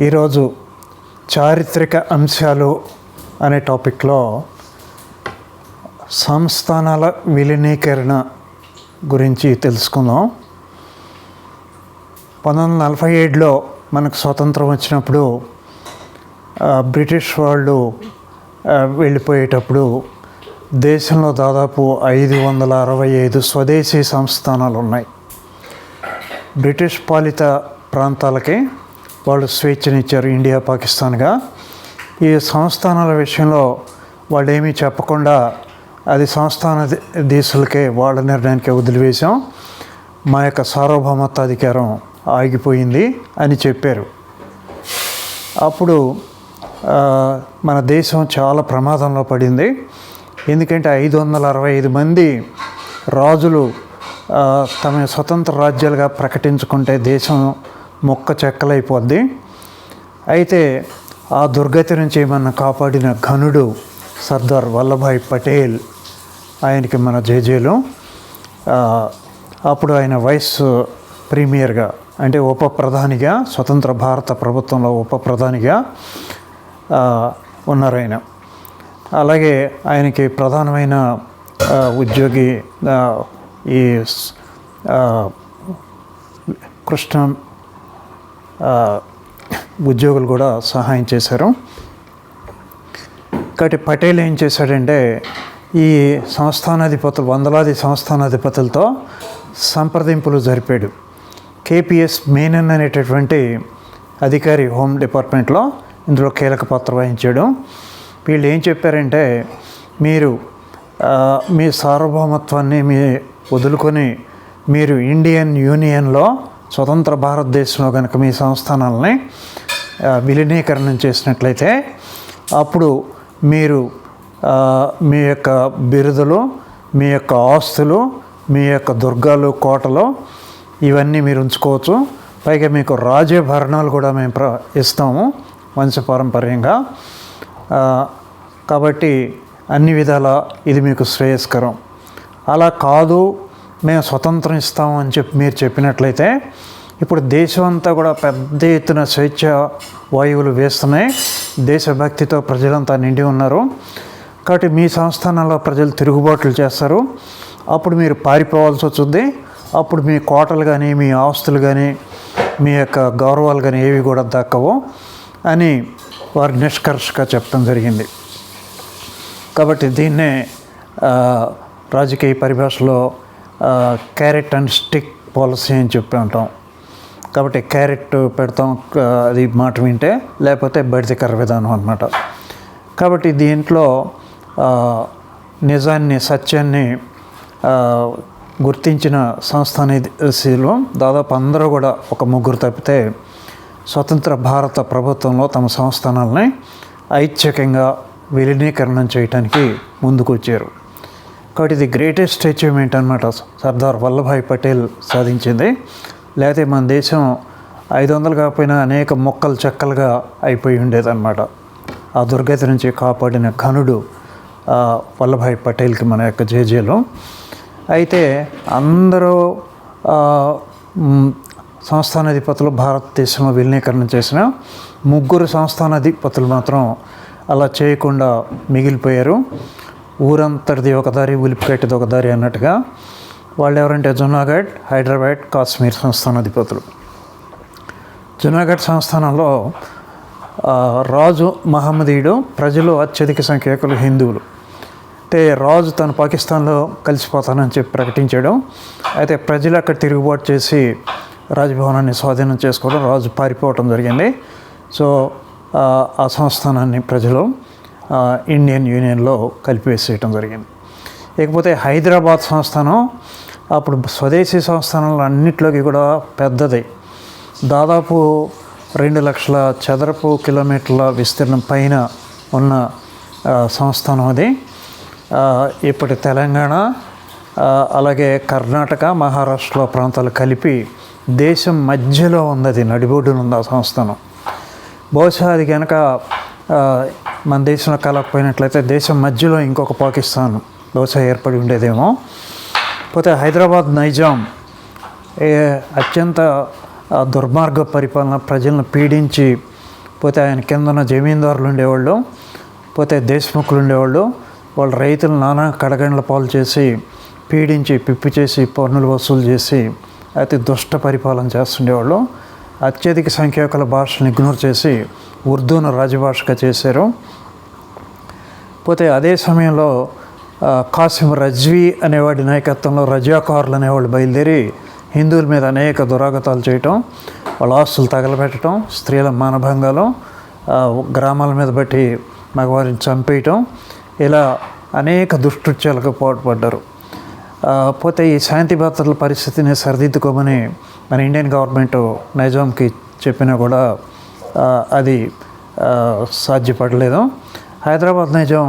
ఈరోజు చారిత్రక అంశాలు అనే టాపిక్లో సంస్థానాల విలీనీకరణ గురించి తెలుసుకుందాం. పంతొమ్మిది వందల నలభై ఏడులో మనకు స్వతంత్రం వచ్చినప్పుడు బ్రిటిష్ వాళ్ళు వెళ్ళిపోయేటప్పుడు దేశంలో దాదాపు ఐదు వందల అరవై ఐదు స్వదేశీ సంస్థానాలు ఉన్నాయి. బ్రిటిష్ పాలిత ప్రాంతాలకి వాళ్ళు స్వేచ్ఛనిచ్చారు ఇండియా పాకిస్తాన్గా. ఈ సంస్థానాల విషయంలో వాళ్ళు ఏమీ చెప్పకుండా అది సంస్థాన దేశాలకే వాళ్ళ నిర్ణయానికి వదిలివేశాం. మా యొక్క సార్వభౌమత్వాధికారం ఆగిపోయింది అని చెప్పారు. అప్పుడు మన దేశం చాలా ప్రమాదంలో పడింది. ఎందుకంటే ఐదు వందల అరవై ఐదు మంది రాజులు తమ స్వతంత్ర రాజ్యాలుగా ప్రకటించుకుంటే దేశం మొక్క చెక్కలైపోద్ది. అయితే ఆ దుర్గతి నుంచి మన కాపాడిన ఘనుడు సర్దార్ వల్లభాయ్ పటేల్ ఆయనకి మన జేజేలు. అప్పుడు ఆయన వైస్ ప్రీమియర్గా అంటే ఉప ప్రధానిగా స్వతంత్ర భారత ప్రభుత్వంలో ఉప ప్రధానిగా ఉన్నారు ఆయన. అలాగే ఆయనకి ప్రధానమైన ఉద్యోగి ఈ కృష్ణ ఉద్యోగులు కూడా సహాయం చేశారు. కాబట్టి పటేల్ ఏం చేశాడంటే ఈ సంస్థానాధిపతులు వందలాది సంస్థానాధిపతులతో సంప్రదింపులు జరిపాడు. కేపిఎస్ మేనన్ అనేటటువంటి అధికారి హోమ్ డిపార్ట్మెంట్లో ఇందులో కీలక పాత్ర వహించాడు. వీళ్ళు ఏం చెప్పారంటే మీరు మీ సార్వభౌమత్వాన్ని మీ వదులుకొని మీరు ఇండియన్ యూనియన్లో స్వతంత్ర భారతదేశంలో కనుక మీ సంస్థానాలని విలీనీకరణం చేసినట్లయితే అప్పుడు మీరు మీ యొక్క బిరుదులు మీ యొక్క ఆస్తులు మీ యొక్క దుర్గాలు కోటలు ఇవన్నీ మీరు ఉంచుకోవచ్చు. పైగా మీకు రాజభరణాలు కూడా మేము ప్ర ఇస్తాము వంశపారంపర్యంగా కాబట్టి అన్ని విధాల ఇది మీకు శ్రేయస్కరం. అలా కాదు మేము స్వతంత్రం ఇస్తాము అని చెప్పి మీరు చెప్పినట్లయితే ఇప్పుడు దేశం అంతా కూడా పెద్ద ఎత్తున స్వేచ్ఛ వాయువులు వేస్తున్నాయి. దేశభక్తితో ప్రజలంతా నిండి ఉన్నారు. కాబట్టి మీ సంస్థానంలో ప్రజలు తిరుగుబాట్లు చేస్తారు. అప్పుడు మీరు పారిపోవాల్సి వస్తుంది. అప్పుడు మీ కోటలు కానీ మీ ఆస్తులు కానీ మీ యొక్క గౌరవాలు కానీ ఏవి కూడా దక్కవు అని వారు నిష్కర్షగా చెప్పడం జరిగింది. కాబట్టి దీన్నే రాజకీయ పరిభాషలో క్యారెట్ అండ్ స్టిక్ పాలసీ అని చెప్పి ఉంటాం కాబట్టి క్యారెట్ పెడతాం అది మాట వింటే లేకపోతే బడితే కర్ర విధానం అనమాట కాబట్టి దీంట్లో నిజాన్ని సత్యాన్ని గుర్తించిన సంస్థ సంస్థానీయులు దాదాపు అందరూ కూడా ఒక ముగ్గురు తప్పితే స్వతంత్ర భారత ప్రభుత్వంలో తమ సంస్థానాలని ఐచ్ఛికంగా విలీనీకరణం చేయడానికి ముందుకు వచ్చారు కాబట్టి ఇది గ్రేటెస్ట్ అచీవ్మెంట్ అనమాట సర్దార్ వల్లభాయ్ పటేల్ సాధించింది. లేకపోతే మన దేశం ఐదు వందలు కాకపోయినా అనేక మొక్కలు చెక్కలుగా అయిపోయి ఉండేదన్నమాట. ఆ దుర్గతి నుంచి కాపాడిన ఘనుడు వల్లభాయ్ పటేల్కి మన యొక్క జేజేలు. అయితే అందరూ సంస్థానాధిపతులు భారతదేశంలో విలీనీకరణ చేసిన ముగ్గురు సంస్థానాధిపతులు మాత్రం అలా చేయకుండా మిగిలిపోయారు. ఊరంతటిది ఒక దారి ఉలిపికట్టిది ఒక దారి అన్నట్టుగా వాళ్ళు ఎవరంటే జునాగఢ్ హైదరాబాద్ కాశ్మీర్ సంస్థానాధిపతులు జునాగఢ్ సంస్థానంలో రాజు మహమ్మదీయుడు ప్రజలు అత్యధిక సంఖ్యకులు హిందువులు. అయితే రాజు తను పాకిస్తాన్లో కలిసిపోతానని చెప్పి ప్రకటించాడు. అయితే ప్రజలు అక్కడ తిరుగుబాటు చేసి రాజభవనాన్ని స్వాధీనం చేసుకోవడం రాజు పారిపోవటం జరిగింది. సో ఆ, సంస్థానాన్ని ప్రజలు ఇండియన్ యూనియన్లో కలిపివేసేయటం జరిగింది. ఇకపోతే హైదరాబాద్ సంస్థానం అప్పుడు స్వదేశీ సంస్థానాలు అన్నింటిలోకి కూడా పెద్దది. దాదాపు రెండు లక్షల చదరపు కిలోమీటర్ల విస్తీర్ణం పైన ఉన్న సంస్థానం అది. ఇప్పటి తెలంగాణ అలాగే కర్ణాటక మహారాష్ట్ర ప్రాంతాలు కలిపి దేశం మధ్యలో ఉంది అది నడిబొడ్డున ఉంది ఆ సంస్థానం. బహుశా అది కనుక మన దేశంలో కలగకపోయినట్లయితే దేశం మధ్యలో ఇంకొక పాకిస్తాన్ బహుశా ఏర్పడి ఉండేదేమో. పోతే హైదరాబాద్ నైజాం అత్యంత దుర్మార్గ పరిపాలన ప్రజలను పీడించి పోతే ఆయన కింద ఉన్న జమీందారులు ఉండేవాళ్ళు పోతే దేశముఖులు ఉండేవాళ్ళు వాళ్ళు రైతులు నానా కడగండ్ల పాలు చేసి పీడించి పిప్పి చేసి పన్నులు వసూలు చేసి అతి దుష్ట పరిపాలన చేస్తుండేవాళ్ళు. అత్యధిక సంఖ్యాకుల భాషను ఇగ్నోర్ చేసి ఉర్దూను రాజభాషగా చేశారు. పోతే అదే సమయంలో కాసిం రజ్వీ అనేవాడి నాయకత్వంలో రజాకారులు అనేవాళ్ళు బయలుదేరి హిందువుల మీద అనేక దురాగతాలు చేయటం వాళ్ళ ఆస్తులు తగలబెట్టడం స్త్రీల మానభంగాలు గ్రామాల మీద బట్టి మగవారిని చంపేయటం ఇలా అనేక దుష్టృత్యాలకు పాటుపడ్డారు. పోతే ఈ శాంతి భద్రతల పరిస్థితిని సరిదిద్దుకోమని మన ఇండియన్ గవర్నమెంట్ నైజాంకి చెప్పినా కూడా అది సాధ్యపడలేదు. హైదరాబాద్ నిజం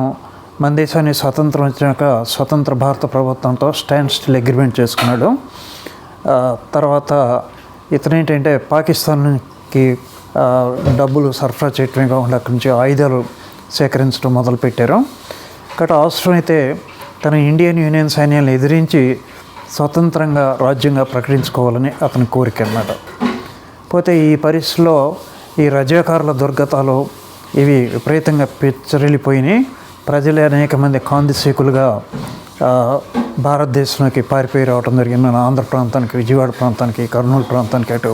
మన దేశాన్ని స్వతంత్రం వచ్చినాక స్వతంత్ర భారత ప్రభుత్వంతో స్టాండ్ స్టిల్ అగ్రిమెంట్ చేసుకున్నాడు. తర్వాత ఇతను ఏంటంటే పాకిస్తాన్కి డబ్బులు సరఫరా చేయటమే కాకుండా అక్కడి నుంచి ఆయుధాలు సేకరించడం మొదలుపెట్టారు. ఇక్కడ అవసరమైతే తన ఇండియన్ యూనియన్ సైన్యాన్ని ఎదిరించి స్వతంత్రంగా రాజ్యంగా ప్రకటించుకోవాలని అతని కోరిక అన్నమాట. పోతే ఈ పరిస్థితిలో ఈ రజాకారుల దుర్గతాలు ఇవి విపరీతంగా పెచ్చరిల్లిపోయినాయి. ప్రజలే అనేక మంది కాందిశీకులుగా భారతదేశంలోకి పారిపోయి రావడం జరిగింది. మన ఆంధ్ర ప్రాంతానికి విజయవాడ ప్రాంతానికి కర్నూలు ప్రాంతానికి అటు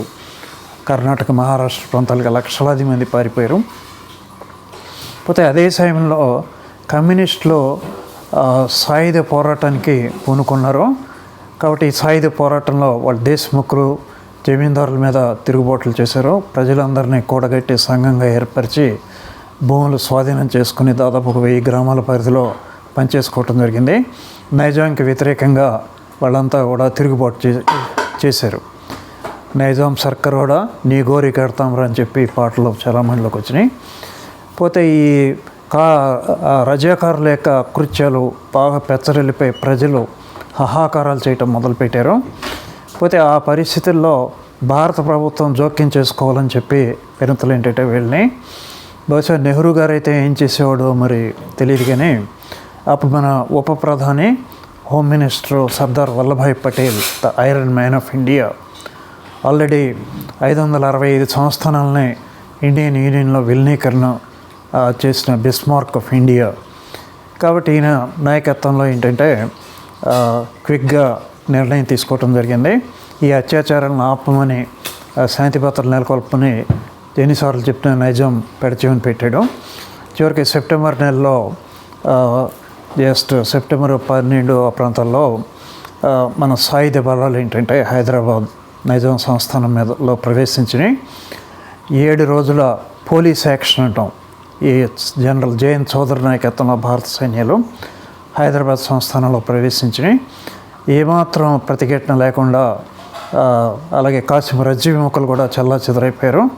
కర్ణాటక మహారాష్ట్ర ప్రాంతాలకు లక్షలాది మంది పారిపోయారు. పోతే అదే సమయంలో కమ్యూనిస్టులు సాయుధ పోరాటానికి పూనుకున్నారు. కాబట్టి ఈ సాయుధ పోరాటంలో వాళ్ళ దేశముఖులు జమీందారుల మీద తిరుగుబాట్లు చేశారు ప్రజలందరినీ కూడగట్టి సంఘంగా ఏర్పరిచి భూములు స్వాధీనం చేసుకుని దాదాపు ఒక వెయ్యి గ్రామాల పరిధిలో పనిచేసుకోవటం జరిగింది. నైజాంకి వ్యతిరేకంగా వాళ్ళంతా కూడా తిరుగుబాటు చే చేశారు. నైజాం సర్కార్ కూడా నీ గోరి కడతాంరా అని చెప్పి పాటలు చాలామందిలోకి వచ్చినాయి. పోతే ఈ కా రజాకారుల యొక్క కృత్యాలు బాగా పెచ్చరిల్లిపోయి ప్రజలు హాహాకారాలు చేయటం మొదలుపెట్టారు. పోతే ఆ పరిస్థితుల్లో భారత ప్రభుత్వం జోక్యం చేసుకోవాలని చెప్పి వినతులు ఏంటంటే వీళ్ళని. బహుశా నెహ్రూ గారు అయితే ఏం చేసేవాడో మరి తెలియదు కానీ అప్పుడు మన ఉప ప్రధాని home minister Sardar Vallabhbhai Patel the iron man of India. Already ఐదు వందల అరవై ఐదు సంస్థానాలని ఇండియన్ యూనియన్లో విలీనీకరణ చేసిన బిస్మార్క్ ఆఫ్ ఇండియా. కాబట్టి ఈయన నాయకత్వంలో ఏంటంటే క్విక్గా నిర్ణయం తీసుకోవటం జరిగింది. ఈ అత్యాచారాలను ఆపమని ఆ, శాంతి భద్రతలు నెలకొల్పని ఎన్నిసార్లు చెప్పిన నైజాం పెడచేమని పెట్టాడు. చివరికి సెప్టెంబర్ నెలలో జస్ట్ సెప్టెంబర్ పన్నెండు ఆ ప్రాంతాల్లో మన సాయుధ బలాలు ఏంటంటే హైదరాబాద్ నైజాం సంస్థానం మీదలో ప్రవేశించినాయి ఏడు రోజుల పోలీస్ యాక్షన్ అంటాం. ఈ జనరల్ జేఎన్ చౌదరి నాయకత్వంలో భారత సైన్యాలు హైదరాబాద్ సంస్థానంలో ప్రవేశించినాయి ఏమాత్రం ప్రతిఘటన లేకుండా అలాగే కాసిం రజ్జీ విముఖలు కూడా చల్లా చెదరైపోయారు.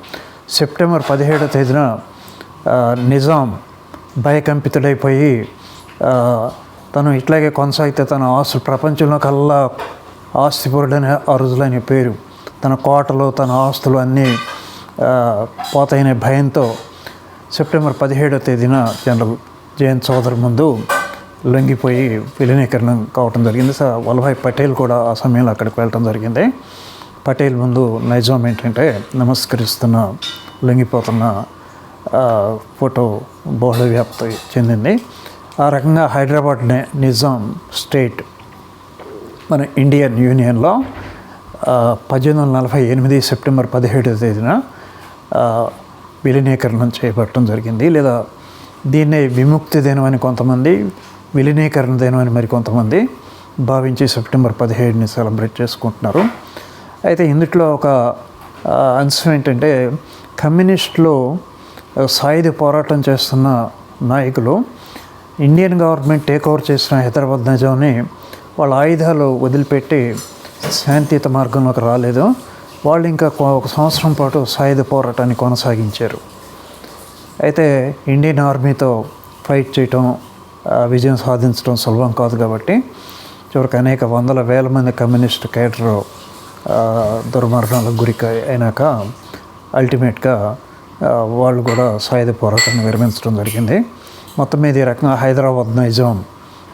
సెప్టెంబర్ పదిహేడో తేదీన నిజాం భయకంపితుడైపోయి తను ఇట్లాగే కొనసాగితే తన ఆస్తులు ప్రపంచంలో కల్లా ఆస్తిపరుడనే అరుజులని పేరు. తన కోటలు తన ఆస్తులు అన్నీ పోతాయనే భయంతో సెప్టెంబర్ పదిహేడో తేదీన జనరల్ జయంత్ చౌదరి ముందు లొంగిపోయి విలీనీకరణం కావటం జరిగింది. సో వల్లభాయ్ పటేల్ కూడా ఆ సమయంలో అక్కడికి వెళ్ళటం జరిగింది. పటేల్ ముందు నైజాం ఏంటంటే నమస్కరిస్తున్న లొంగిపోతున్న ఫోటో బహుళ వ్యాప్తి చెందింది. ఆ రకంగా హైదరాబాద్ నిజాం స్టేట్ మన ఇండియన్ యూనియన్లో పద్దెనిమిది వందల నలభై ఎనిమిది సెప్టెంబర్ పదిహేడవ తేదీన విలీనీకరణం చేపట్టడం జరిగింది. లేదా దీన్నే విముక్తి దినం అని కొంతమంది విలీనీకరణ దినం అని మరి కొంతమంది భావించి సెప్టెంబర్ పదిహేడుని సెలబ్రేట్ చేసుకుంటున్నారు. అయితే ఇందుట్లో ఒక అంశం ఏంటంటే కమ్యూనిస్టులు సాయుధ పోరాటం చేస్తున్న నాయకులు ఇండియన్ గవర్నమెంట్ టేక్ ఓవర్ చేసిన హైదరాబాద్ నిజాన్ని వాళ్ళ ఆయుధాలు వదిలిపెట్టి శాంతియుత మార్గంలోకి రాలేదు. వాళ్ళు ఇంకా ఒక సంవత్సరం పాటు సాయుధ పోరాటాన్ని కొనసాగించారు. అయితే ఇండియన్ ఆర్మీతో ఫైట్ చేయటం విజయం సాధించడం సులభం కాదు కాబట్టి చివరికి అనేక వందల వేల మంది కమ్యూనిస్ట్ కేటరు దుర్మరణాలకు గురి అయినాక అల్టిమేట్గా వాళ్ళు కూడా సాయుధ పోరాటాన్ని విరమించడం జరిగింది. మొత్తం మీద ఈ రకంగా హైదరాబాద్ నైజం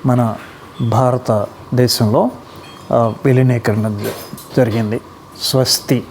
మన భారతదేశంలో విలీనీకరణ జరిగింది. స్వస్తి.